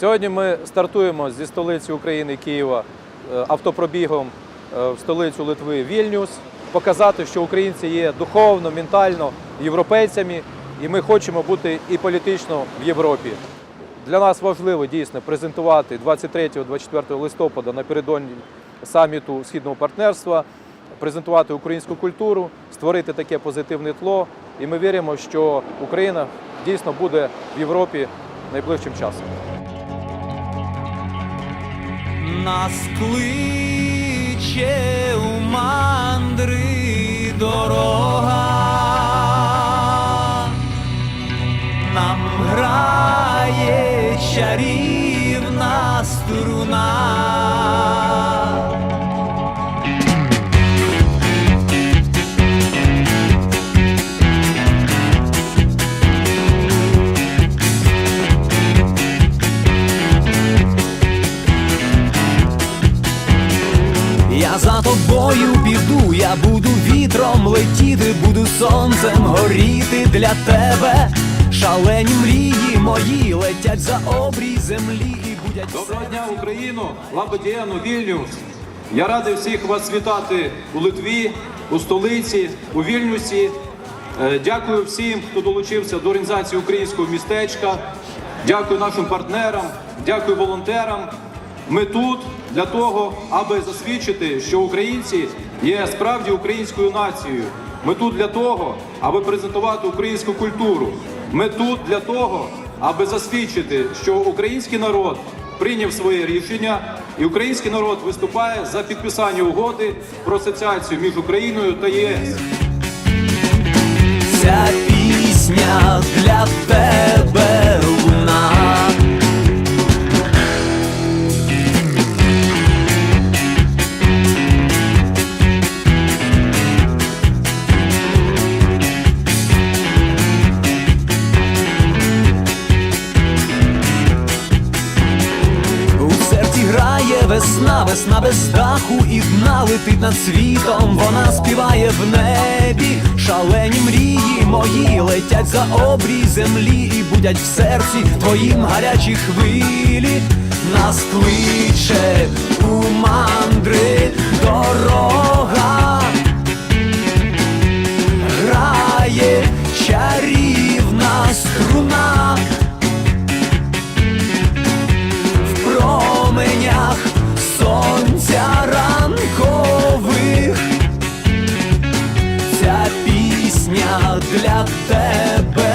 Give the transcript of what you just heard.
Сьогодні ми стартуємо зі столиці України Києва е, автопробігом е, в столицю Литви Вільнюс, показати, що українці є духовно, ментально європейцями, і ми хочемо бути і політично в Європі. Для нас важливо дійсно презентувати 23-24 листопада напередодні саміту східного партнерства, презентувати українську культуру, створити таке позитивне тло. І ми віримо, що Україна дійсно буде в Європі найближчим часом. Нас кличе у мандри дорога, нам грає чарівна струна. Я за тобою піду, я буду вітром летіти, буду сонцем горіти для тебе. Шалені мрії мої летять за обрій землі і будять Доброго дня, Україну! Лабодіяну, Вільнюс! Я радий всіх вас вітати у Литві, у столиці, у Вільнюсі. Е, Дякую всім, хто долучився до організації українського містечка. Дякую нашим партнерам, дякую волонтерам. Ми тут для того, аби засвідчити, що українці є справді українською нацією. Ми тут для того, аби презентувати українську культуру. Ми тут для того, аби засвідчити, що український народ прийняв своє рішення, і український народ виступає за підписання угоди про асоціацію між Україною та ЄС. Ця пісня для тебе весна, весна без даху і дна летить над світом, вона співає в небі, шалені мрії мої летять за обрій землі і будять в серці твоїм гарячі хвилі, нас кличе у мандри дорога, для тебе